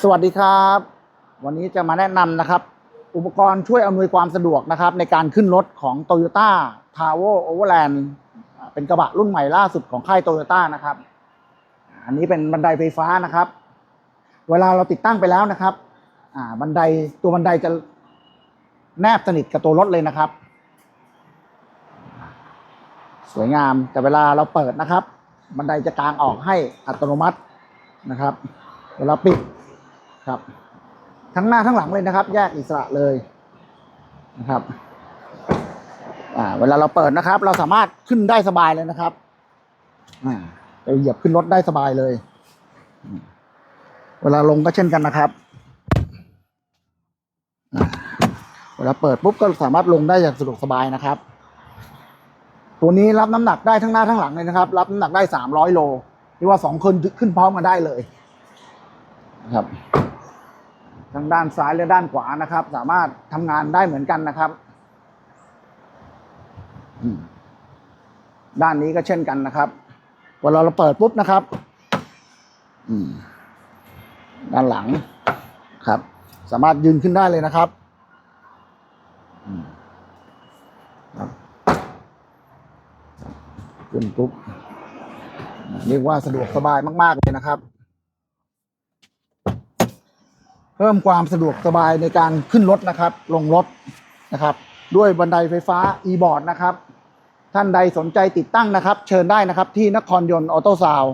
สวัสดีครับ วันนี้จะมาแนะนำนะครับ อุปกรณ์ช่วยอำนวยความสะดวกนะครับ ในการขึ้นรถของ Toyota t a v o Overland อ่าเป็นกระบะรุ่นใหม่ล่าสุดของค่าย Toyota นะครับ อันนี้เป็นบันไดไฟฟ้านะครับ เวลาเราติดตั้งไปแล้วนะครับบันไดตัวบันไดจะแนบสนิทกับตัวรถเลยนะครับ สวยงามแต่เวลาเราเปิดนะครับ บันไดจะกางออกให้อัตโนมัตินะครับ เวลาปิด ครับ ทั้งหน้าทั้งหลังเลยนะครับ แยกอิสระเลยนะครับอ่าเวลาเราเปิดนะครับ เราสามารถขึ้นได้สบายเลยนะครับอ่าเราเหยียบขึ้นรถได้สบายเลย เวลาลงก็เช่นกันนะครับเวลาเปิดปุ๊บก็สามารถลงได้อย่างสะดวกสบายนะครับ ตัวนี้รับน้ำหนักได้ทั้งหน้าทั้งหลังเลยนะครับ รับน้ำหนักได้สามร้อยโลที่ว่าสองคนขึ้นพร้อมกันได้เลยนะครับ ทั้งด้านซ้ายและด้านขวานะครับ สามารถทำงานได้เหมือนกันนะครับ ด้านนี้ก็เช่นกันนะครับเวลาเราเปิดปุ๊บนะครับด้านหลังครับ สามารถยืนขึ้นได้เลยนะครับอืมครับขึ้นปุ๊บเรียกว่าสะดวกสบายมาก ๆ เลยนะครับ เพิ่มความสะดวกสบายในการขึ้นรถนะครับ ลงรถนะครับ ด้วยบันไดไฟฟ้า e-board นะครับ ท่านใดสนใจติดตั้งนะครับ เชิญได้นะครับที่นครยนต์ออโต้ซาว